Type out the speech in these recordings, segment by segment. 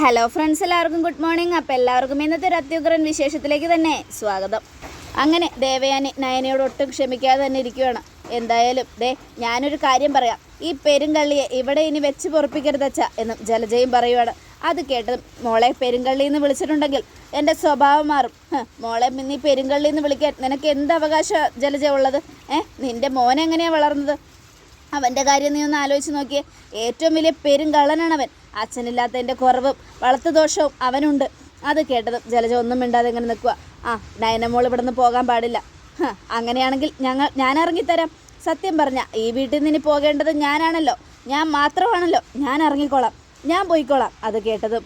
Hello friends എല്ലാവർക്കും good morning അപ്പോൾ എല്ലാവർക്കും ഇന്നത്തെ ഒരു അത്യുഗ്രൻ വിശേഷത്തിലേക്ക് തന്നെ സ്വാഗതം. അങ്ങനെ ദേവയാനി നയനയോട് ഒട്ടും ക്ഷമിക്കാതെ തന്നെ ഇരിക്കുകയാണ് എന്തായാലും ദേ ഞാനൊരു കാര്യം പറയാം. ഈ പെരുങ്കള്ളിയെ ഇവിടെ ഇനി വെച്ച് പൊറപ്പിക്കരുതച്ച എന്നും ജലജയും പറയുവാണ്. അത് കേട്ടതും മോളെ പെരുങ്കള്ളി എന്ന് വിളിച്ചിട്ടുണ്ടെങ്കിൽ എന്റെ സ്വഭാവം മാറും. മോളെ നീ പെരുങ്കള്ളി എന്ന് വിളിക്കാൻ നിനക്ക് എന്ത് അവകാശമാണ് ജലജ ഉള്ളത്? ഏഹ് നിന്റെ മോനെങ്ങനെയാണ് വളർന്നത്? അവന്റെ കാര്യം നീ ഒന്ന് ആലോചിച്ച് നോക്കിയേ. ഏറ്റവും വലിയ പെരുങ്കള്ളനാണ് അവൻ അച്ഛനില്ലാത്തതിന്റെ കുറവും വളർത്തു ദോഷവും അവനുണ്ട്. അത് കേട്ടത് ജലജ ഒന്നും മിണ്ടാതെ ഇങ്ങനെ നിൽക്കുക ആ നയനമോൾ ഇവിടെ നിന്ന് പോകാൻ പാടില്ല. അങ്ങനെയാണെങ്കിൽ ഞങ്ങൾ ഞാൻ ഇറങ്ങിത്തരാം. സത്യം പറഞ്ഞ ഈ വീട്ടിൽ നിന്ന് ഇനി പോകേണ്ടത് ഞാനാണല്ലോ. ഞാൻ മാത്രമാണല്ലോ. ഞാൻ ഇറങ്ങിക്കോളാം. ഞാൻ പോയിക്കോളാം. അത് കേട്ടതും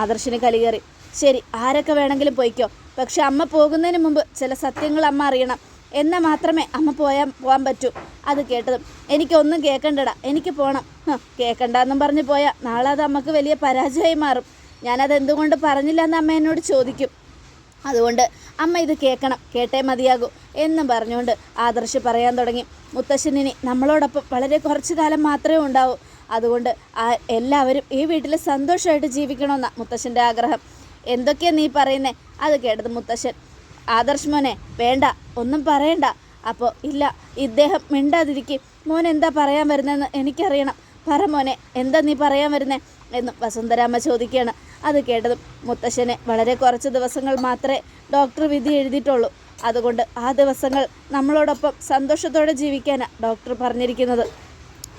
ആദർശിന് കലികേറി ശരി ആരൊക്കെ വേണമെങ്കിലും പോയിക്കോ. പക്ഷെ അമ്മ പോകുന്നതിന് മുമ്പ് ചില സത്യങ്ങൾ അമ്മ അറിയണം. എന്നാൽ മാത്രമേ അമ്മ പോയാൽ പോകാൻ പറ്റൂ. അത് കേട്ടതും എനിക്കൊന്നും കേൾക്കണ്ടടാ എനിക്ക് പോകണം കേൾക്കണ്ടെന്നും പറഞ്ഞ് പോയാൽ നാളെ അത് അമ്മയ്ക്ക് വലിയ പരാജയമായി മാറും. ഞാനത് എന്തുകൊണ്ട് പറഞ്ഞില്ല എന്ന് അമ്മ എന്നോട് ചോദിക്കും. അതുകൊണ്ട് അമ്മ ഇത് കേൾക്കണം കേട്ടേ മതിയാകൂ എന്നും പറഞ്ഞുകൊണ്ട് ആദർശ് പറയാൻ തുടങ്ങി. മുത്തശ്ശനിനി നമ്മളോടൊപ്പം വളരെ കുറച്ച് കാലം മാത്രമേ ഉണ്ടാവൂ. അതുകൊണ്ട് എല്ലാവരും ഈ വീട്ടിൽ സന്തോഷമായിട്ട് ജീവിക്കണമെന്നാണ് മുത്തശ്ശന്റെ ആഗ്രഹം. എന്തൊക്കെയാണ് നീ പറയുന്നത് അത് കേട്ടത് മുത്തശ്ശൻ. ആദർശ് മോനെ വേണ്ട ഒന്നും പറയണ്ട. അപ്പോൾ ഇല്ല ഇദ്ദേഹം മിണ്ടാതിരിക്കും. മോൻ എന്താ പറയാൻ വരുന്നതെന്ന് എനിക്കറിയണം. പറ മോനെ എന്താ നീ പറയാൻ വരുന്നേ? എന്നും വസുന്ധരാമ്മ ചോദിക്കുകയാണ്. അത് കേട്ടതും മുത്തശ്ശനെ വളരെ കുറച്ച് ദിവസങ്ങൾ മാത്രമേ ഡോക്ടർ വിധി എഴുതിയിട്ടുള്ളൂ. അതുകൊണ്ട് ആ ദിവസങ്ങൾ നമ്മളോടൊപ്പം സന്തോഷത്തോടെ ജീവിക്കാനാണ് ഡോക്ടർ പറഞ്ഞിരിക്കുന്നത്.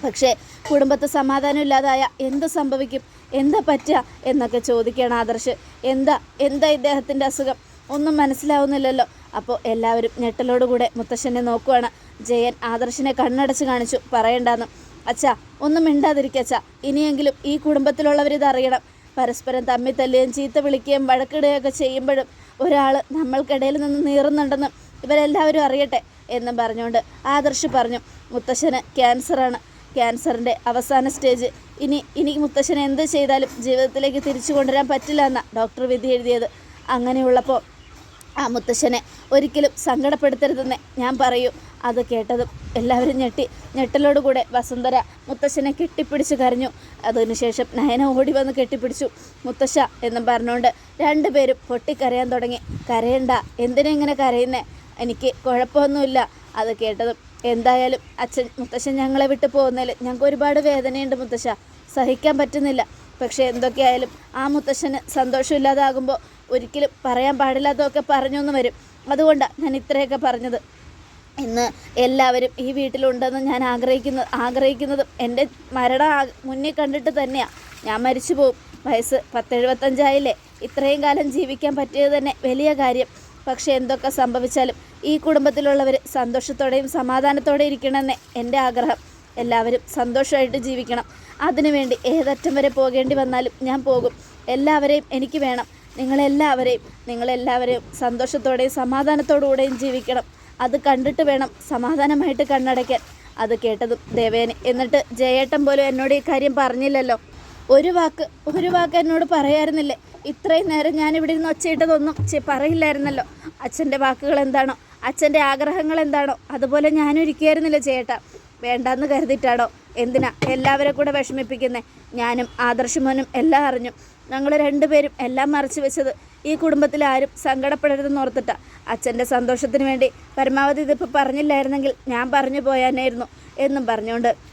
പക്ഷേ കുടുംബത്ത് സമാധാനം ഇല്ലാതായ എന്ത് സംഭവിക്കും? എന്താ പറ്റുക എന്നൊക്കെ ചോദിക്കുകയാണ് ആദർശ്. എന്താ? എന്താ ഇദ്ദേഹത്തിന്റെ അസുഖം? ഒന്നും മനസ്സിലാവുന്നില്ലല്ലോ. അപ്പോൾ എല്ലാവരും ഞെട്ടലോടുകൂടെ മുത്തശ്ശനെ നോക്കുവാണ്. ജയൻ ആദർശിനെ കണ്ണടച്ച് കാണിച്ചു. പറയണ്ടെന്ന്. അച്ഛാ ഒന്നും മിണ്ടാതിരിക്കച്ചാ ഇനിയെങ്കിലും ഈ കുടുംബത്തിലുള്ളവരിത് അറിയണം. പരസ്പരം തമ്മിൽ തല്ലുകയും ചീത്ത വിളിക്കുകയും വഴക്കിടുകയൊക്കെ ചെയ്യുമ്പോഴും ഒരാൾ നമ്മൾക്കിടയിൽ നിന്ന് നീറുന്നുണ്ടെന്ന് ഇവരെല്ലാവരും അറിയട്ടെ എന്നും പറഞ്ഞുകൊണ്ട് ആദർശ് പറഞ്ഞു. മുത്തശ്ശന് ക്യാൻസറാണ്. ക്യാൻസറിന്റെ അവസാന സ്റ്റേജ്. ഇനി ഇനി മുത്തശ്ശന് എന്ത് ചെയ്താലും ജീവിതത്തിലേക്ക് തിരിച്ചു കൊണ്ടുവരാൻ പറ്റില്ല എന്നാണ് ഡോക്ടർ വിധി എഴുതിയത്. അങ്ങനെയുള്ളപ്പോൾ ആ മുത്തശ്ശനെ ഒരിക്കലും സങ്കടപ്പെടുത്തരുതെന്ന് ഞാൻ പറയൂ. അത് കേട്ടതും എല്ലാവരും ഞെട്ടി. ഞെട്ടലോടുകൂടെ വസുന്ധര മുത്തശ്ശനെ കെട്ടിപ്പിടിച്ച് കരഞ്ഞു. അതിനുശേഷം നയന ഓടി വന്ന് കെട്ടിപ്പിടിച്ചു. മുത്തശ്ശ എന്നും പറഞ്ഞുകൊണ്ട് രണ്ടുപേരും പൊട്ടിക്കരയാൻ തുടങ്ങി. കരയണ്ട. എന്തിനാ ഇങ്ങനെ കരയുന്നേ? എനിക്ക് കുഴപ്പമൊന്നുമില്ല. അത് കേട്ടതും എന്തായാലും അച്ഛൻ മുത്തശ്ശൻ ഞങ്ങളെ വിട്ട് പോകുന്നതിൽ ഞങ്ങൾക്ക് ഒരുപാട് വേദനയുണ്ട് മുത്തശ്ശ. സഹിക്കാൻ പറ്റുന്നില്ല. പക്ഷേ എന്തൊക്കെയായാലും ആ മുത്തശ്ശന് സന്തോഷമില്ലാതാകുമ്പോൾ ഒരിക്കലും പറയാൻ പാടില്ലാത്തതൊക്കെ പറഞ്ഞു എന്ന് വരും. അതുകൊണ്ടാണ് ഞാൻ ഇത്രയൊക്കെ പറഞ്ഞത്. ഇന്ന് എല്ലാവരും ഈ വീട്ടിലുണ്ടെന്ന് ഞാൻ ആഗ്രഹിക്കുന്നത് ആഗ്രഹിക്കുന്നതും എന്റെ മരണം മുന്നിൽ കണ്ടിട്ട് തന്നെയാണ് ഞാൻ മരിച്ചു പോകും വയസ്സ് പത്തെഴുപത്തഞ്ചായില്ലേ? ഇത്രയും കാലം ജീവിക്കാൻ പറ്റിയത് തന്നെ വലിയ കാര്യം. പക്ഷേ എന്തൊക്കെ സംഭവിച്ചാലും ഈ കുടുംബത്തിലുള്ളവർ സന്തോഷത്തോടെയും സമാധാനത്തോടെ ഇരിക്കണമെന്നേ എന്റെ ആഗ്രഹം. എല്ലാവരും സന്തോഷമായിട്ട് ജീവിക്കണം. അതിനുവേണ്ടി ഏതറ്റം വരെ പോകേണ്ടി വന്നാലും ഞാൻ പോകും. എല്ലാവരെയും എനിക്ക് വേണം. നിങ്ങളെല്ലാവരെയും നിങ്ങളെല്ലാവരെയും സന്തോഷത്തോടെയും സമാധാനത്തോടുകൂടെയും ജീവിക്കണം. അത് കണ്ടിട്ട് വേണം സമാധാനമായിട്ട് കണ്ണടയ്ക്കാൻ. അത് കേട്ടതും ദേവേനെ. എന്നിട്ട് ജയേട്ടൻ പോലും എന്നോട് ഈ കാര്യം പറഞ്ഞില്ലല്ലോ. ഒരു വാക്ക് ഒരു വാക്ക് എന്നോട് പറയായിരുന്നില്ലേ ഇത്രയും നേരം ഞാൻ ഇവിടെ നിന്ന് ഒച്ചയിട്ടതൊന്നും പറയില്ലായിരുന്നല്ലോ. അച്ഛന്റെ വാക്കുകൾ എന്താണോ? അച്ഛന്റെ ആഗ്രഹങ്ങൾ എന്താണോ? അതുപോലെ ഞാനും ഇരിക്കുകയായിരുന്നില്ല ചേട്ടാ വേണ്ടാന്ന് കരുതിയിട്ടാണോ? എന്തിനാ എല്ലാവരെ കൂടെ വിഷമിപ്പിക്കുന്നേ? ഞാനും ആദർശമോനും എല്ലാം അറിഞ്ഞു. ഞങ്ങൾ രണ്ടുപേരും എല്ലാം മറച്ചു വെച്ചത് ഈ കുടുംബത്തിൽ ആരും സങ്കടപ്പെടരുതെന്ന് ഓർത്തിട്ടാ. അച്ഛന്റെ സന്തോഷത്തിന് വേണ്ടി പരമാവധി ഇതിപ്പോൾ പറഞ്ഞില്ലായിരുന്നെങ്കിൽ ഞാൻ പറഞ്ഞു പോയാനായിരുന്നു എന്നും പറഞ്ഞുകൊണ്ട്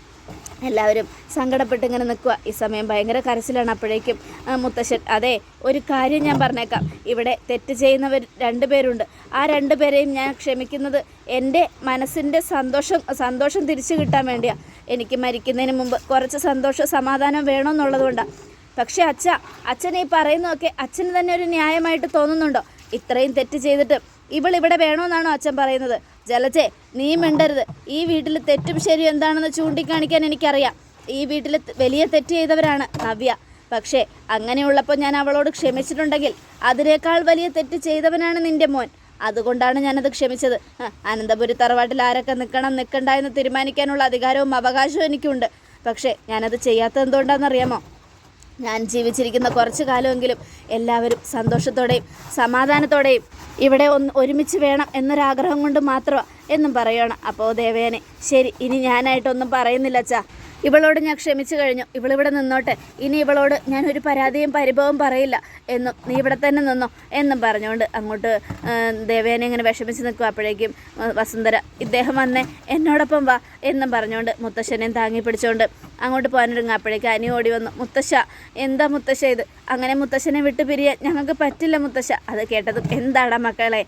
എല്ലാവരും സങ്കടപ്പെട്ട് ഇങ്ങനെ നിൽക്കുക ഈ സമയം ഭയങ്കര കരച്ചിലാണ് അപ്പോഴേക്കും മുത്തശ്ശൻ. അതെ ഒരു കാര്യം ഞാൻ പറഞ്ഞേക്കാം. ഇവിടെ തെറ്റ് ചെയ്യുന്നവർ രണ്ടുപേരുണ്ട് ആ രണ്ടുപേരെയും ഞാൻ ക്ഷമിക്കുന്നത് എന്റെ മനസ്സിന്റെ സന്തോഷം സന്തോഷം തിരിച്ചു കിട്ടാൻ വേണ്ടിയാണ് എനിക്ക് മരിക്കുന്നതിന് മുമ്പ് കുറച്ച് സന്തോഷം സമാധാനം വേണമെന്നുള്ളതുകൊണ്ടാണ് പക്ഷേ അച്ഛ അച്ഛൻ ഈ പറയുന്നതൊക്കെ അച്ഛന് തന്നെ ഒരു ന്യായമായിട്ട് തോന്നുന്നുണ്ടോ? ഇത്രയും തെറ്റ് ചെയ്തിട്ട് ഇവൾ ഇവിടെ വേണമെന്നാണോ അച്ഛൻ പറയുന്നത്? ജലജെ നീ മിണ്ടരുത്. ഈ വീട്ടിൽ തെറ്റും ശരിയും എന്താണെന്ന് ചൂണ്ടിക്കാണിക്കാൻ എനിക്കറിയാം. ഈ വീട്ടിൽ വലിയ തെറ്റ് ചെയ്തവരാണ് നവ്യ. പക്ഷേ അങ്ങനെയുള്ളപ്പോൾ ഞാൻ അവളോട് ക്ഷമിച്ചിട്ടുണ്ടെങ്കിൽ അതിനേക്കാൾ വലിയ തെറ്റ് ചെയ്തവനാണ് നിന്റെ മോൻ. അതുകൊണ്ടാണ് ഞാനത് ക്ഷമിച്ചത്. അനന്തപുരി തറവാട്ടിൽ ആരൊക്കെ നിൽക്കണം നിൽക്കണ്ട എന്ന് തീരുമാനിക്കാനുള്ള അധികാരവും അവകാശവും എനിക്കുണ്ട്. പക്ഷേ ഞാനത് ചെയ്യാത്തത് എന്തുകൊണ്ടാണെന്നറിയാമോ? ഞാൻ ജീവിച്ചിരിക്കുന്ന കുറച്ച് കാലമെങ്കിലും എല്ലാവരും സന്തോഷത്തോടെയും സമാധാനത്തോടെയും ഇവിടെ ഒന്ന് ഒരുമിച്ച് വേണം എന്നൊരാഗ്രഹം കൊണ്ട് മാത്രമാണ് എന്നും പറയുകയാണ് അപ്പോൾ ദേവേനെ ശരി ഇനി ഞാനായിട്ടൊന്നും പറയുന്നില്ല അച്ഛാ ഇവളോട് ഞാൻ ക്ഷമിച്ചു കഴിഞ്ഞു. ഇവളിവിടെ നിന്നോട്ടെ. ഇനി ഇവളോട് ഞാൻ ഒരു പരാതിയും പരിഭവം പറയില്ല. എന്നും നീ ഇവിടെ തന്നെ നിന്നോ എന്നും പറഞ്ഞുകൊണ്ട് അങ്ങോട്ട് ദേവേനെ ഇങ്ങനെ വിഷമിച്ച് നിൽക്കും അപ്പോഴേക്കും വസുന്ധര ഇദ്ദേഹം വന്നേ എന്നോടൊപ്പം വാ എന്നും പറഞ്ഞുകൊണ്ട് മുത്തശ്ശനെയും താങ്ങി പിടിച്ചുകൊണ്ട് അങ്ങോട്ട് പോകാനൊരുങ്ങ അപ്പോഴേക്കും അനി ഓടി വന്നു. മുത്തശ്ശ എന്താ മുത്തശ്ശ ഇത്? അങ്ങനെ മുത്തശ്ശനെ വിട്ടു പിരിയാൻ ഞങ്ങൾക്ക് പറ്റില്ല മുത്തശ്ശ. അത് കേട്ടതും എന്താടാ മക്കളെ?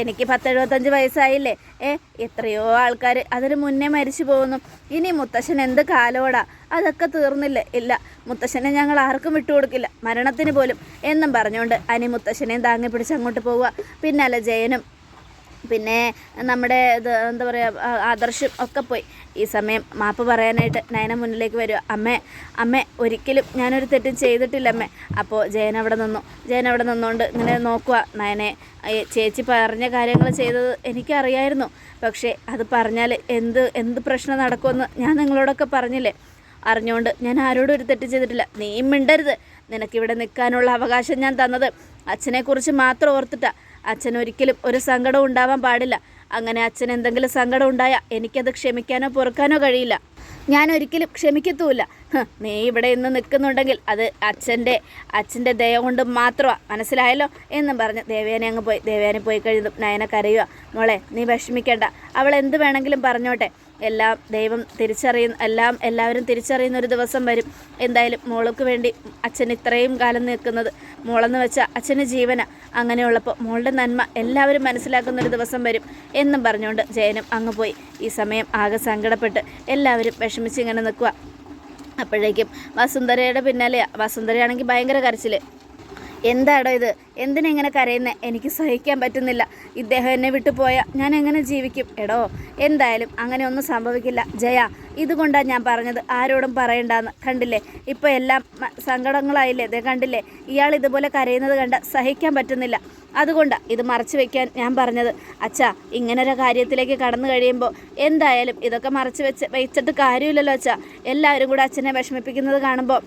എനിക്ക് പത്തെഴുപത്തഞ്ച് വയസ്സായില്ലേ? ഏ എത്രയോ ആൾക്കാർ അതിന് മുന്നേ മരിച്ചു പോകുന്നു. ഇനി മുത്തശ്ശൻ എന്ത് കാലോടാ? അതൊക്കെ തീർന്നില്ല? ഇല്ല മുത്തശ്ശനെ ഞങ്ങൾ ആർക്കും വിട്ടുകൊടുക്കില്ല. മരണത്തിന് പോലും എന്നും പറഞ്ഞുകൊണ്ട് അനി മുത്തശ്ശനെയും താങ്ങി പിടിച്ച് അങ്ങോട്ട് പോവുക. പിന്നല്ല ജയനും പിന്നെ നമ്മുടെ ഇത് എന്താ പറയുക ആദർശം ഒക്കെ പോയി. ഈ സമയം മാപ്പ് പറയാനായിട്ട് നയന മുന്നിലേക്ക് വരിക. അമ്മേ അമ്മേ ഒരിക്കലും ഞാനൊരു തെറ്റും ചെയ്തിട്ടില്ല അമ്മേ. അപ്പോൾ ജയൻ അവിടെ നിന്നു. ജയൻ അവിടെ നിന്നുകൊണ്ട് ഇങ്ങനെ നോക്കുക നയനെ ചേച്ചി പറഞ്ഞ കാര്യങ്ങൾ ചെയ്തത് എനിക്കറിയായിരുന്നു. പക്ഷേ അത് പറഞ്ഞാൽ എന്ത് എന്ത് പ്രശ്നം നടക്കുമെന്ന് ഞാൻ നിങ്ങളോടൊക്കെ പറഞ്ഞില്ലേ? അറിഞ്ഞുകൊണ്ട് ഞാൻ ആരോടും ഒരു തെറ്റ് ചെയ്തിട്ടില്ല. നീ മിണ്ടരുത്. നിനക്കിവിടെ നിൽക്കാനുള്ള അവകാശം ഞാൻ തന്നത് അച്ഛനെക്കുറിച്ച് മാത്രം ഓർത്തിട്ടാ. അച്ഛൻ ഒരിക്കലും ഒരു സങ്കടം ഉണ്ടാവാൻ പാടില്ല. അങ്ങനെ അച്ഛൻ എന്തെങ്കിലും സങ്കടം ഉണ്ടായാൽ എനിക്കത് ക്ഷമിക്കാനോ പൊറുക്കാനോ കഴിയില്ല. ഞാൻ ഒരിക്കലും ക്ഷമിക്കത്തുമില്ല നീ ഇവിടെ ഇന്ന് നിൽക്കുന്നുണ്ടെങ്കിൽ അത് അച്ഛന്റെ അച്ഛന്റെ ദയ കൊണ്ട് മാത്രമാണ് മനസ്സിലായല്ലോ? എന്നും പറഞ്ഞ് ദേവേനെ അങ്ങ് പോയി ദേവേനെ പോയി കഴിഞ്ഞതും നയന കരയുക. മോളെ നീ വിഷമിക്കേണ്ട. അവൾ എന്ത് വേണമെങ്കിലും പറഞ്ഞോട്ടെ. എല്ലാം ദൈവം തിരിച്ചറിയുന്ന എല്ലാം എല്ലാവരും തിരിച്ചറിയുന്ന ഒരു ദിവസം വരും. എന്തായാലും മോൾക്ക് വേണ്ടി അച്ഛൻ ഇത്രയും കാലം നിൽക്കുന്നത് മോളെന്ന് വെച്ചാൽ അച്ഛന് ജീവന. അങ്ങനെയുള്ളപ്പോൾ മോളുടെ നന്മ എല്ലാവരും മനസ്സിലാക്കുന്ന ഒരു ദിവസം വരും എന്നും പറഞ്ഞുകൊണ്ട് ജയനും അങ്ങ് പോയി. ഈ സമയം ആകെ സങ്കടപ്പെട്ട് എല്ലാവരും വിഷമിച്ച് ഇങ്ങനെ നിൽക്കുക അപ്പോഴേക്കും വസുന്ധരയുടെ പിന്നാലെയാണ് വസുന്ധരയാണെങ്കിൽ ഭയങ്കര കരച്ചിൽ എന്താടോ ഇത്? എന്തിനെങ്ങനെ കരയുന്നത് എനിക്ക് സഹിക്കാൻ പറ്റുന്നില്ല. ഇദ്ദേഹം എന്നെ വിട്ടു പോയാൽ ഞാൻ എങ്ങനെ ജീവിക്കും? എടോ എന്തായാലും അങ്ങനെ ഒന്നും സംഭവിക്കില്ല. ജയ ഇതുകൊണ്ടാണ് ഞാൻ പറഞ്ഞത്. ആരോടും പറയണ്ടെന്ന്. കണ്ടില്ലേ? ഇപ്പോൾ എല്ലാം സങ്കടങ്ങളായില്ലേ? ദേ കണ്ടില്ലേ? ഇയാൾ ഇതുപോലെ കരയുന്നത് കണ്ട സഹിക്കാൻ പറ്റുന്നില്ല. അതുകൊണ്ടാണ് ഇത് മറച്ചു വെക്കാൻ ഞാൻ പറഞ്ഞത്. അച്ഛാ ഇങ്ങനൊരു കാര്യത്തിലേക്ക് കടന്നു കഴിയുമ്പോൾ എന്തായാലും ഇതൊക്കെ മറച്ചു വെച്ച് വെച്ചിട്ട് കാര്യമില്ലല്ലോ അച്ഛാ. എല്ലാവരും കൂടെ അച്ഛനെ വിഷമിപ്പിക്കുന്നത് കാണുമ്പോൾ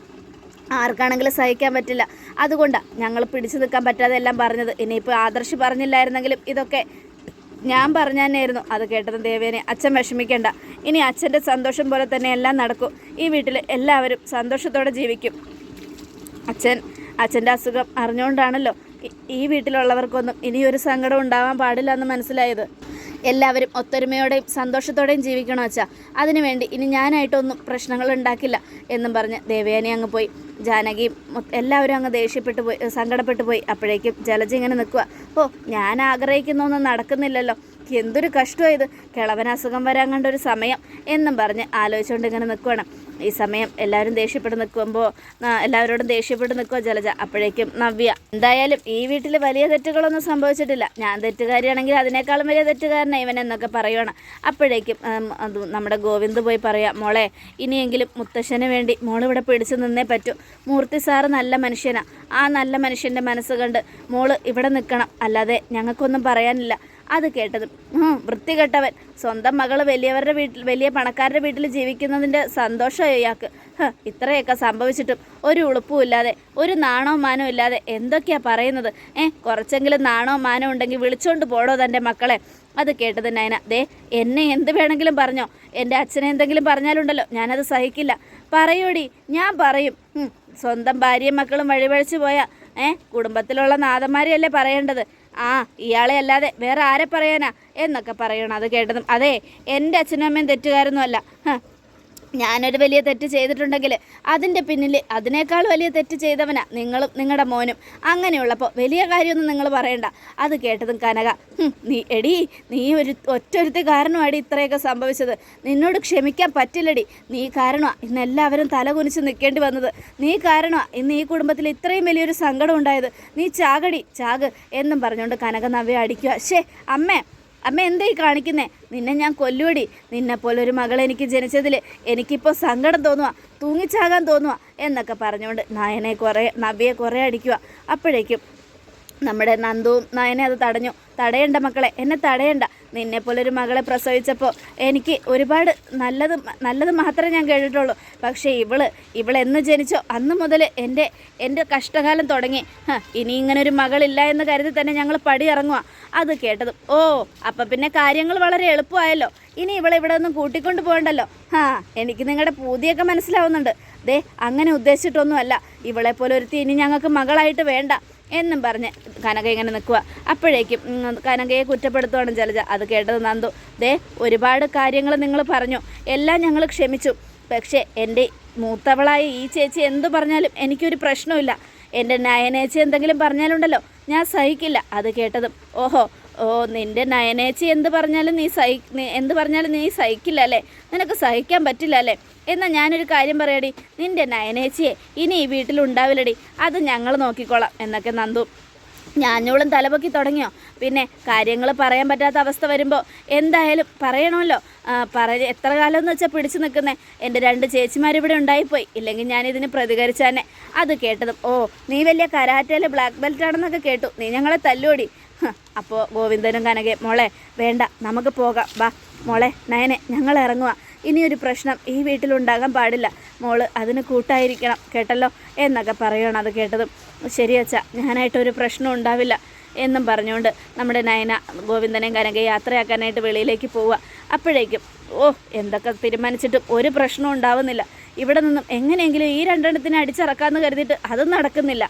ആർക്കാണെങ്കിലും സഹിക്കാൻ പറ്റില്ല. അതുകൊണ്ടാണ് ഞങ്ങൾ പിടിച്ചു നിൽക്കാൻ പറ്റാതെ എല്ലാം പറഞ്ഞത്. ഇനിയിപ്പോൾ ആദർശ് പറഞ്ഞില്ലായിരുന്നെങ്കിലും ഇതൊക്കെ ഞാൻ പറഞ്ഞു അത് കേട്ടത് ദേവേനെ അച്ഛൻ വിഷമിക്കേണ്ട. ഇനി അച്ഛന്റെ സന്തോഷം പോലെ തന്നെ എല്ലാം നടക്കും. ഈ വീട്ടിൽ എല്ലാവരും സന്തോഷത്തോടെ ജീവിക്കും. അച്ഛൻ അച്ഛന്റെ അസുഖം അറിഞ്ഞുകൊണ്ടാണല്ലോ ഈ- വീട്ടിലുള്ളവർക്കൊന്നും ഇനിയൊരു സങ്കടം ഉണ്ടാവാൻ പാടില്ല എന്ന് മനസ്സിലായത്. എല്ലാവരും ഒത്തൊരുമയോടെയും സന്തോഷത്തോടെയും ജീവിക്കണം അച്ഛാ. അതിനുവേണ്ടി ഇനി ഞാനായിട്ടൊന്നും പ്രശ്നങ്ങൾ ഉണ്ടാക്കില്ല എന്നും പറഞ്ഞ് ദേവയാനി അങ്ങ് പോയി. ജാനകിയും എല്ലാവരും അങ്ങ് ദേഷ്യപ്പെട്ടു പോയി സങ്കടപ്പെട്ടു പോയി. അപ്പോഴേക്കും ജലജ ഇങ്ങനെ നിൽക്കുക ഓ ഞാൻ ആഗ്രഹിക്കുന്നൊന്നും നടക്കുന്നില്ലല്ലോ. എന്തൊരു കഷ്ടമായത് കിളവൻ അസുഖം വരാൻ കണ്ട ഒരു സമയം എന്നും പറഞ്ഞ് ആലോചിച്ചുകൊണ്ട് ഇങ്ങനെ നിൽക്കുകയാണ് ഈ സമയം എല്ലാവരും ദേഷ്യപ്പെട്ട് നിൽക്കുമ്പോൾ എല്ലാവരോടും ദേഷ്യപ്പെട്ട് നിൽക്കുക ജലജ. അപ്പോഴേക്കും നവ്യ എന്തായാലും ഈ വീട്ടിൽ വലിയ തെറ്റുകളൊന്നും സംഭവിച്ചിട്ടില്ല. ഞാൻ തെറ്റുകാരിയാണെങ്കിൽ അതിനേക്കാളും വലിയ തെറ്റുകാരനാണ് ഇവൻ എന്നൊക്കെ പറയുവാണ്. അപ്പോഴേക്കും അത് നമ്മുടെ ഗോവിന്ദ് പോയി പറയാം മോളെ ഇനിയെങ്കിലും മുത്തശ്ശന് വേണ്ടി മോൾ ഇവിടെ പിടിച്ചു നിന്നേ പറ്റൂ. മൂർത്തി സാറ് നല്ല മനുഷ്യനാണ് ആ നല്ല മനുഷ്യന്റെ മനസ്സ് കണ്ട് മോൾ ഇവിടെ നിൽക്കണം. അല്ലാതെ ഞങ്ങൾക്കൊന്നും പറയാനില്ല. അത് കേട്ടതും. വൃത്തികെട്ടവൻ. സ്വന്തം മകൾ വലിയവരുടെ വീട്ടിൽ വലിയ പണക്കാരുടെ വീട്ടിൽ ജീവിക്കുന്നതിന്റെ സന്തോഷം ഇയാൾക്ക്. ഇത്രയൊക്കെ സംഭവിച്ചിട്ടും ഒരു ഉളുപ്പും ഇല്ലാതെ ഒരു നാണോ മാനോ ഇല്ലാതെ എന്തൊക്കെയാ പറയുന്നത്? ഏ കുറച്ചെങ്കിലും നാണോ മാനോ ഉണ്ടെങ്കിൽ വിളിച്ചോണ്ട് പോടോ തന്റെ മക്കളെ. അത് കേട്ടത് നയന. ദേ എന്നെ എന്ത് വേണമെങ്കിലും പറഞ്ഞോ. എന്റെ അച്ഛനെ എന്തെങ്കിലും പറഞ്ഞാലുണ്ടല്ലോ ഞാനത് സഹിക്കില്ല. പറയൂടി ഞാൻ പറയും. സ്വന്തം ഭാര്യയും മക്കളും വഴിപഴിച്ചു പോയാൽ ഏ കുടുംബത്തിലുള്ള നാഥന്മാരെയല്ലേ പറയേണ്ടത്? ആ ഇയാളെ അല്ലാതെ വേറെ ആരെ പറയാനാ? എന്നൊക്കെ പറയണം. അത് കേട്ടതും. അതെ എന്റെ അച്ഛനും അമ്മയും തെറ്റുകാരൊന്നുമല്ല ഞാനൊരു വലിയ തെറ്റ് ചെയ്തിട്ടുണ്ടെങ്കിൽ അതിന്റെ പിന്നിൽ അതിനേക്കാൾ വലിയ തെറ്റ് ചെയ്തവനാ നിങ്ങളും നിങ്ങളുടെ മോനും. അങ്ങനെയുള്ളപ്പോൾ വലിയ കാര്യമൊന്നും നിങ്ങൾ പറയണ്ട. അത് കേട്ടതും കനക നീ എടി നീ ഒരു ഒറ്റൊരുത്തി കാരണമാടി ഇത്രയൊക്കെ സംഭവിച്ചത്. നിന്നോട് ക്ഷമിക്കാൻ പറ്റില്ലടി. നീ കാരണമാണ് ഇന്ന് എല്ലാവരും തല കുനിച്ച് നിൽക്കേണ്ടി വന്നത്. നീ കാരണമാണ് ഇന്ന് ഈ കുടുംബത്തിൽ ഇത്രയും വലിയൊരു സങ്കടം ഉണ്ടായത്. നീ ചാകടി ചാക് എന്നും പറഞ്ഞുകൊണ്ട് കനക നവ്യ അടിക്കുക. ശേ അമ്മേ അമ്മ എന്തായി കാണിക്കുന്നേ? നിന്നെ ഞാൻ കൊല്ലുവടി. നിന്നെ പോലെ ഒരു മകൾ എനിക്ക് ജനിച്ചതിൽ എനിക്കിപ്പോൾ സങ്കടം തോന്നുക തൂങ്ങിച്ചാകാൻ തോന്നുക എന്നൊക്കെ പറഞ്ഞുകൊണ്ട് നായനെ കുറേ നവ്യെ കുറേ അടിക്കുക അപ്പോഴേക്കും നമ്മുടെ നന്ദുവും നയനെ അത് തടഞ്ഞു. തടയണ്ട മക്കളെ എന്നെ തടയണ്ട. നിന്നെ പോലൊരു മകളെ പ്രസവിച്ചപ്പോൾ എനിക്ക് ഒരുപാട് നല്ലത് നല്ലത് മാത്രമേ ഞാൻ കേട്ടിട്ടുള്ളൂ. പക്ഷേ ഇവൾ ഇവളെന്ന് ജനിച്ചോ അന്ന് മുതൽ എന്റെ എന്റെ കഷ്ടകാലം തുടങ്ങി. ഇനി ഇങ്ങനെ ഒരു മകളില്ല എന്ന് കരുതി തന്നെ ഞങ്ങൾ പടി ഇറങ്ങുക അത് കേട്ടത് ഓ അപ്പം പിന്നെ കാര്യങ്ങൾ വളരെ എളുപ്പമായല്ലോ. ഇനി ഇവളെ ഇവിടെ ഒന്നും കൂട്ടിക്കൊണ്ട് പോകണ്ടല്ലോ. ഹാ എനിക്ക് നിങ്ങളുടെ പൂതിയൊക്കെ മനസ്സിലാവുന്നുണ്ട്. ദേ അങ്ങനെ ഉദ്ദേശിച്ചിട്ടൊന്നുമല്ല. ഇവളെ പോലെ ഒരുത്തി ഇനി ഞങ്ങൾക്ക് മകളായിട്ട് വേണ്ട. എന്നും പറഞ്ഞ് കനക ഇങ്ങനെ നിൽക്കുക അപ്പോഴേക്കും കനകയെ കുറ്റപ്പെടുത്തുവാണ് ജലജ. അത് കേട്ടത് നന്ദു. ദേ ഒരുപാട് കാര്യങ്ങൾ നിങ്ങൾ പറഞ്ഞു. എല്ലാം ഞങ്ങൾ ക്ഷമിച്ചു. പക്ഷേ എന്റെ മൂത്തവളായ ഈ ചേച്ചി എന്തു പറഞ്ഞാലും എനിക്കൊരു പ്രശ്നമില്ല എന്റെ നയനേച്ചി എന്തെങ്കിലും പറഞ്ഞാലുണ്ടല്ലോ ഞാൻ സഹിക്കില്ല. അത് കേട്ടതും ഓഹോ ഓ നിന്റെ നയനേച്ചി എന്ത് പറഞ്ഞാലും നീ സഹി എന്ത് പറഞ്ഞാലും നീ സഹിക്കില്ല അല്ലേ? നിനക്ക് സഹിക്കാൻ പറ്റില്ല അല്ലേ? എന്നാൽ ഞാനൊരു കാര്യം പറയടി. നിന്റെ നയനേച്ചിയെ ഇനി ഈ വീട്ടിലുണ്ടാവില്ലടി അത് ഞങ്ങൾ നോക്കിക്കോളാം എന്നൊക്കെ നന്ദു. ഞാഞ്ഞോളും തലപൊക്കി തുടങ്ങിയോ? പിന്നെ കാര്യങ്ങൾ പറയാൻ പറ്റാത്ത അവസ്ഥ വരുമ്പോൾ എന്തായാലും പറയണമല്ലോ. പറ എത്ര കാലം എന്ന് വെച്ചാൽ പിടിച്ചു നിൽക്കുന്നേ? എന്റെ രണ്ട് ചേച്ചിമാരിവിടെ ഉണ്ടായിപ്പോയി. ഇല്ലെങ്കിൽ ഞാനിതിന് പ്രതികരിച്ചാനെ അത് കേട്ടതും ഓ നീ വലിയ കരാറ്റയിലെ ബ്ലാക്ക് ബെൽറ്റ് ആണെന്നൊക്കെ കേട്ടു. നീ ഞങ്ങളെ തല്ലുപടി അപ്പോൾ ഗോവിന്ദനും കനകെ മോളെ വേണ്ട നമുക്ക് പോകാം. വാ മോളെ നയനെ ഞങ്ങൾ ഇറങ്ങുക ഇനിയൊരു പ്രശ്നം ഈ വീട്ടിലുണ്ടാകാൻ പാടില്ല. മോൾ അതിന് കൂട്ടായിരിക്കണം കേട്ടല്ലോ? എന്നൊക്കെ പറയണം അത് കേട്ടതും. ശരി അച്ഛാ ഞാനായിട്ടൊരു പ്രശ്നം ഉണ്ടാവില്ല എന്നും പറഞ്ഞുകൊണ്ട് നമ്മുടെ നയന ഗോവിന്ദനെയും കനകയെ യാത്രയാക്കാനായിട്ട് വെളിയിലേക്ക് പോവുക. അപ്പോഴേക്കും ഓ എന്തൊക്കെ തീരുമാനിച്ചിട്ടും ഒരു പ്രശ്നവും ഉണ്ടാവുന്നില്ല. ഇവിടെ നിന്നും എങ്ങനെയെങ്കിലും ഈ രണ്ടെണ്ണത്തിനെ അടിച്ചിറക്കാമെന്ന് കരുതിയിട്ട് അതും നടക്കുന്നില്ല.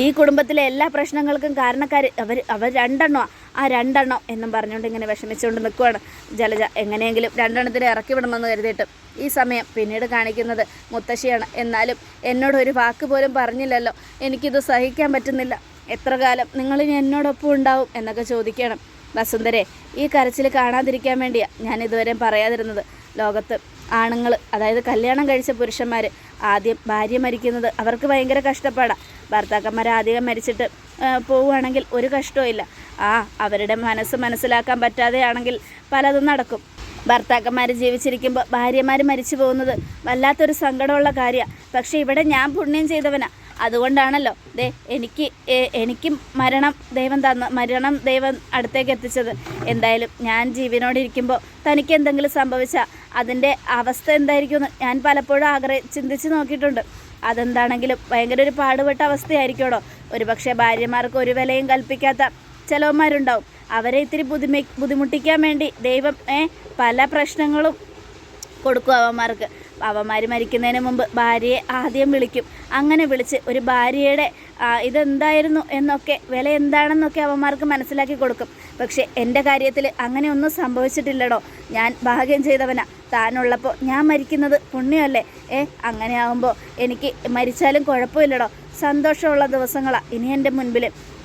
ഈ കുടുംബത്തിലെ എല്ലാ പ്രശ്നങ്ങൾക്കും കാരണക്കാർ അവർ അവർ രണ്ടെണ്ണോ ആ രണ്ടെണ്ണം എന്നും പറഞ്ഞുകൊണ്ട് ഇങ്ങനെ വിഷമിച്ചുകൊണ്ട് നിൽക്കുവാണ് ജലജ. എങ്ങനെയെങ്കിലും രണ്ടെണ്ണത്തിന് ഇറക്കി വിടണമെന്ന് കരുതിയിട്ട് ഈ സമയം പിന്നീട് കാണിക്കുന്നത് മുത്തശ്ശിയാണ്. എന്നാലും എന്നോട് ഒരു വാക്ക് പോലും പറഞ്ഞില്ലല്ലോ. എനിക്കിത് സഹിക്കാൻ പറ്റുന്നില്ല. എത്ര കാലം നിങ്ങളിനി എന്നോടൊപ്പം ഉണ്ടാവും എന്നൊക്കെ ചോദിക്കണം. വസുന്ധരെ ഈ കരച്ചിൽ കാണാതിരിക്കാൻ വേണ്ടിയാണ് ഞാൻ ഇതുവരെ പറയാതിരുന്നത്. ലോകത്ത് ആണുങ്ങൾ അതായത് കല്യാണം കഴിച്ച പുരുഷന്മാർ ആദ്യം ഭാര്യ മരിക്കുന്നത് അവർക്ക് ഭയങ്കര കഷ്ടപ്പാടാണ് ഭർത്താക്കന്മാർ ആദ്യം മരിച്ചിട്ട് പോവുകയാണെങ്കിൽ ഒരു കഷ്ടവും ആ അവരുടെ മനസ്സ് മനസ്സിലാക്കാൻ പറ്റാതെയാണെങ്കിൽ പലതും നടക്കും. ഭർത്താക്കന്മാർ ജീവിച്ചിരിക്കുമ്പോൾ ഭാര്യമാർ മരിച്ചു പോകുന്നത് വല്ലാത്തൊരു സങ്കടമുള്ള കാര്യമാണ് പക്ഷേ ഇവിടെ ഞാൻ പുണ്യം ചെയ്തവനാ. അതുകൊണ്ടാണല്ലോ. ദേ എനിക്ക് എനിക്ക് മരണം ദൈവം തന്ന മരണം ദൈവം അടുത്തേക്ക് എത്തിച്ചത്. എന്തായാലും ഞാൻ ജീവനോടിരിക്കുമ്പോൾ തനിക്ക് എന്തെങ്കിലും സംഭവിച്ചാൽ അതിന്റെ അവസ്ഥ എന്തായിരിക്കുമെന്ന് ഞാൻ പലപ്പോഴും ആഗ്രഹ ചിന്തിച്ച് നോക്കിയിട്ടുണ്ട്. അതെന്താണെങ്കിലും ഭയങ്കര ഒരു പാടുപെട്ട അവസ്ഥയായിരിക്കണോ ഒരു പക്ഷേ ഭാര്യമാർക്ക് ഒരു വിലയും കൽപ്പിക്കാത്ത ചിലവന്മാരുണ്ടാവും അവരെ ഇത്തിരി ബുദ്ധിമി ബുദ്ധിമുട്ടിക്കാൻ വേണ്ടി ദൈവം പല പ്രശ്നങ്ങളും കൊടുക്കും അവന്മാർക്ക്. അവന്മാർ മരിക്കുന്നതിന് മുമ്പ് ഭാര്യയെ ആദ്യം വിളിക്കും. അങ്ങനെ വിളിച്ച് ഒരു ഭാര്യയുടെ ഇതെന്തായിരുന്നു എന്നൊക്കെ വില എന്താണെന്നൊക്കെ അവന്മാർക്ക് മനസ്സിലാക്കി കൊടുക്കും. പക്ഷേ എന്റെ കാര്യത്തിൽ അങ്ങനെ ഒന്നും സംഭവിച്ചിട്ടില്ലടോ. ഞാൻ ഭാഗ്യം ചെയ്തവനാ. താനുള്ളപ്പോൾ ഞാൻ മരിക്കുന്നത് പുണ്യമല്ലേ? ഏ അങ്ങനെ ആകുമ്പോൾ എനിക്ക് മരിച്ചാലും കുഴപ്പമില്ലടോ. സന്തോഷമുള്ള ദിവസങ്ങളാണ് ഇനി എന്റെ മുൻപിൽ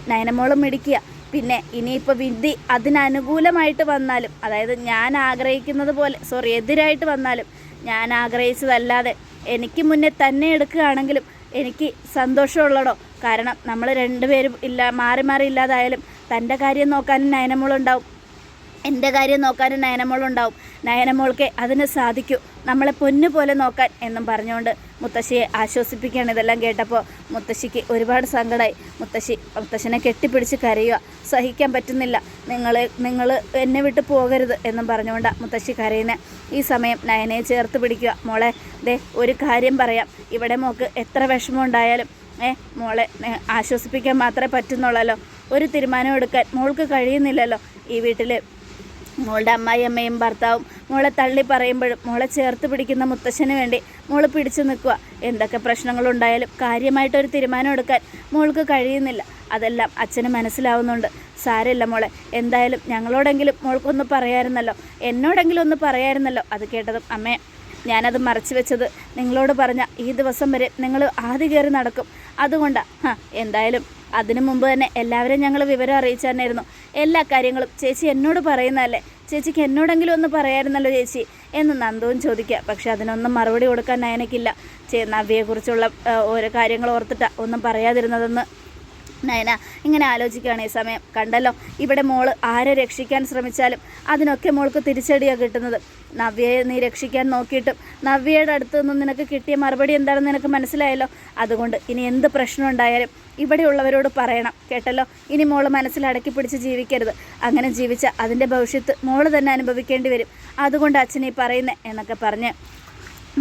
നയനമോളും മിടിക്കുക പിന്നെ ഇനിയിപ്പോൾ വിധി അതിനനുകൂലമായിട്ട് വന്നാലും അതായത് ഞാൻ ആഗ്രഹിക്കുന്നത് പോലെ സോറി എതിരായിട്ട് വന്നാലും ഞാൻ ആഗ്രഹിച്ചതല്ലാതെ എനിക്ക് മുന്നേ തന്നെ എടുക്കുകയാണെങ്കിലും എനിക്ക് സന്തോഷമുള്ളടോ. കാരണം നമ്മൾ രണ്ടുപേരും ഇല്ല മാറി മാറി ഇല്ലാതായാലും തന്റെ കാര്യം നോക്കാനും നയനമോളുണ്ടാവും. എന്റെ കാര്യം നോക്കാനും നയനമോളുണ്ടാവും. നയനമോൾക്ക് അതിന് സാധിക്കൂ. നമ്മളെ പൊന്നു പോലെ നോക്കാൻ എന്നും പറഞ്ഞുകൊണ്ട് മുത്തശ്ശിയെ ആശ്വസിപ്പിക്കുകയാണ് ഇതെല്ലാം കേട്ടപ്പോൾ മുത്തശ്ശിക്ക് ഒരുപാട് സങ്കടമായി മുത്തശ്ശി മുത്തശ്ശനെ കെട്ടിപ്പിടിച്ച് കരയുക. സഹിക്കാൻ പറ്റുന്നില്ല. നിങ്ങൾ നിങ്ങൾ എന്നെ വിട്ട് പോകരുത് എന്നും പറഞ്ഞുകൊണ്ട് മുത്തശ്ശി കരയുന്ന. ഈ സമയം നയനയെ ചേർത്ത് പിടിക്കുക. മോളെ ദേ ഒരു കാര്യം പറയാം. ഇവിടെ മോക്ക് എത്ര വിഷമം ഉണ്ടായാലും ഏ മോളെ ആശ്വസിപ്പിക്കാൻ മാത്രമേ പറ്റുന്നുള്ളല്ലോ. ഒരു തീരുമാനം എടുക്കാൻ മോൾക്ക് കഴിയുന്നില്ലല്ലോ ഈ വീട്ടിൽ മോളുടെ അമ്മായിയമ്മയും ഭർത്താവും മോളെ തള്ളി പറയുമ്പോഴും മോളെ ചേർത്ത് പിടിക്കുന്ന മുത്തശ്ശന് വേണ്ടി മോൾ പിടിച്ചു നിൽക്കുക. എന്തൊക്കെ പ്രശ്നങ്ങളുണ്ടായാലും കാര്യമായിട്ടൊരു തീരുമാനം എടുക്കാൻ മോൾക്ക് കഴിയുന്നില്ല. അതെല്ലാം അച്ഛന് മനസ്സിലാവുന്നുണ്ട്. സാരമില്ല മോളെ എന്തായാലും ഞങ്ങളോടെങ്കിലും മോൾക്കൊന്ന് പറയായിരുന്നല്ലോ. എന്നോടെങ്കിലും ഒന്ന് പറയായിരുന്നല്ലോ അത് കേട്ടതും അമ്മേ. ഞാനത് മറച്ചു വെച്ചത് നിങ്ങളോട് പറഞ്ഞ ഈ ദിവസം വരെ നിങ്ങൾ ആദ്യ കയറി നടക്കും. അതുകൊണ്ടാണ് എന്തായാലും അതിനു മുമ്പ് തന്നെ എല്ലാവരും ഞങ്ങൾ വിവരം അറിയിച്ചു തന്നെയായിരുന്നു. എല്ലാ കാര്യങ്ങളും ചേച്ചി എന്നോട് പറയുന്നതല്ലേ? ചേച്ചിക്ക് എന്നോടെങ്കിലും ഒന്ന് പറയായിരുന്നല്ലോ ചേച്ചി. എന്ന് നന്ദുവും ചോദിക്കുക. പക്ഷെ അതിനൊന്നും മറുപടി കൊടുക്കാൻ നയനക്കില്ല നവ്യയെക്കുറിച്ചുള്ള ഓരോ കാര്യങ്ങൾ ഓർത്തിട്ടാണ് ഒന്നും പറയാതിരുന്നതെന്ന് നയന ഇങ്ങനെ ആലോചിക്കുകയാണ് ഈ സമയം. കണ്ടല്ലോ ഇവിടെ മോൾ ആരെ രക്ഷിക്കാൻ ശ്രമിച്ചാലും അതിനൊക്കെ മോൾക്ക് തിരിച്ചടിയാണ് കിട്ടുന്നത്. നവ്യയെ നീ രക്ഷിക്കാൻ നോക്കിയിട്ടും നവ്യയുടെ അടുത്ത് നിന്ന് നിനക്ക് കിട്ടിയ മറുപടി എന്താണെന്ന് നിനക്ക് മനസ്സിലായല്ലോ? അതുകൊണ്ട് ഇനി എന്ത് പ്രശ്നം ഉണ്ടായാലും ഇവിടെയുള്ളവരോട് പറയണം. കേട്ടല്ലോ ഇനി മോൾ മനസ്സിൽ അടക്കി പിടിച്ച് ജീവിക്കരുത്. അങ്ങനെ ജീവിച്ച അതിന്റെ ഭവിഷ്യത്ത് മോൾ തന്നെ അനുഭവിക്കേണ്ടി വരും. അതുകൊണ്ട് അച്ഛനീ പറയുന്നേ എന്നൊക്കെ പറഞ്ഞ്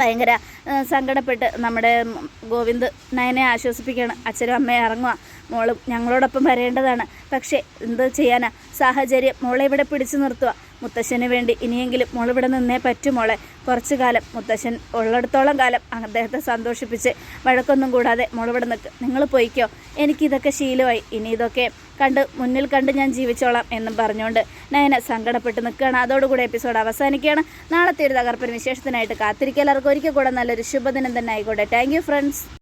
ഭയങ്കര സങ്കടപ്പെട്ട് നമ്മുടെ ഗോവിന്ദ് നയനെ ആശ്വസിപ്പിക്കുകയാണ്. അച്ഛനും അമ്മയും ഇറങ്ങുക മോളും ഞങ്ങളോടൊപ്പം വരേണ്ടതാണ്. പക്ഷേ എന്ത് ചെയ്യാനാ? സാഹചര്യം മോളെ ഇവിടെ പിടിച്ചു നിർത്തുക മുത്തശ്ശന് വേണ്ടി ഇനിയെങ്കിലും മോളിവിടെ നിന്നേ പറ്റും മോളെ. കുറച്ചു കാലം മുത്തശ്ശൻ ഉള്ളിടത്തോളം കാലം അദ്ദേഹത്തെ സന്തോഷിപ്പിച്ച് വഴക്കൊന്നും കൂടാതെ മോളിവിടെ നിൽക്ക് നിങ്ങൾ പോയിക്കോ. എനിക്കിതൊക്കെ ശീലമായി. ഇനി ഇതൊക്കെ കണ്ട് മുന്നിൽ കണ്ട് ഞാൻ ജീവിച്ചോളാം എന്നും പറഞ്ഞുകൊണ്ട് നയന സങ്കടപ്പെട്ട് നിൽക്കുകയാണ് അതോടുകൂടി എപ്പിസോഡ് അവസാനിക്കുകയാണ്. നാളത്തെ ഒരു തകർപ്പൻ വിശേഷത്തിനായിട്ട് കാത്തിരിക്കുക. എല്ലാവർക്കും ഒരിക്കൽ കൂടെ നല്ലൊരു ശുഭദിനം തന്നെ ആയിക്കോട്ടെ. Thank friends